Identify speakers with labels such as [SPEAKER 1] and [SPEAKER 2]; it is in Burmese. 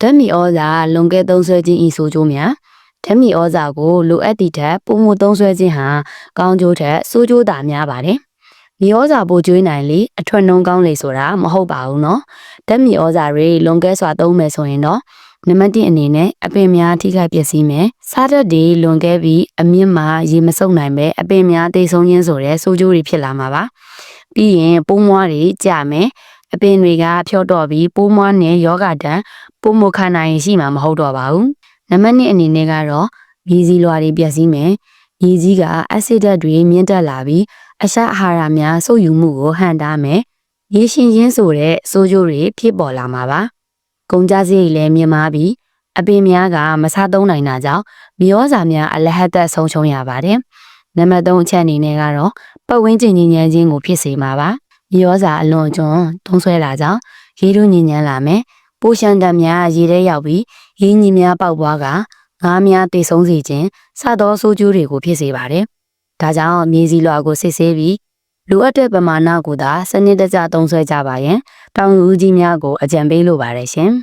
[SPEAKER 1] ဓာတ်မီဩဇာလွန်ကဲသုံးဆွဲခြင်းဤဆိုကြများဓာတ်မီဩဇာကိုလိုအပ်သည့်ထက်ပုံမှုသုံးဆွဲခြင်းဟာကောင်းကျိုးထက်ဆိုးကျိုးသာများပါတယ်။မီဩဇာပိုကျွေးနိုင်လေအထွက်နှုံးကောင်းလေဆိုတာမဟုတ်ပါဘူးနော်။ဓာတ်မီဩဇာတွေလွန်ကဲစွာသုံးမယ်ဆိုရင်တော့နံပါတ်1အနေနဲ့အပင်များထိခိုက်ပျက်စီးမယ်။စားတတ်တွေလွန်ကဲပြီးအမြင့်မှာရေမစုပ်နိုင်ပဲအပင်များတိတ်ဆုံးရင်းဆိုတဲ့ဆိုးကျိုးတွေဖြစ်လာမှာပါ။ပြီးရင်ပိုးမွားတွေကြမယ်။ အပင်တွေကဖြော့တော့ပြီးပိုးမွားနဲ့ယောဂတန်ပုံမခံနိုင်ရင်ရှိမှာမဟုတ်တော့ပါဘူး။နံပါတ်2အနေနဲ့ကတော့ရည်စည်းလွှာတွေပျက်စီးမယ်။ရည်စည်းကအက်ဆစ်ဓာတ်တွေမြင့်တက်လာပြီးအစာအာဟာရများစုပ်ယူမှုကိုဟန့်တားမယ်။ရေရှင်ရင်းဆိုတဲ့ဆိုးကျိုးတွေဖြစ်ပေါ်လာမှာပါ။ကုန်ကြစရိတ်လည်းမြင့်မားပြီးအပင်များကမစားသုံးနိုင်တာကြောင့်မီယောဇာများအလဟတ်သက်ဆုံးရှုံးရပါတယ်။နံပါတ်3အချက်အနေနဲ့ကတော့ပတ်ဝန်းကျင်ညဉ့်ဉန်းခြင်းကိုဖြစ်စေမှာပါ။ မီယောဇာအလွန်ကျွန်းသုံးဆွဲလာကြောင်းရေတို့ညဉ့်ဉန်းလာမယ်။ပိုရှန်တံများရေထဲရောက်ပြီးရင်းကြီးများပေါက်ပွားကငါးများတိတ်ဆုံးစေခြင်းစသောဆိုးကျိုးတွေကိုဖြစ်စေပါတယ်။ဒါကြောင့်မြေစီလွှာကိုစစ်ဆေးပြီးလိုအပ်တဲ့ပမာဏကိုသာစနစ်တကျသုံးစွဲကြပါရင်တောင်ယူကြီးများကိုအကြံပေးလိုပါတယ်ရှင်။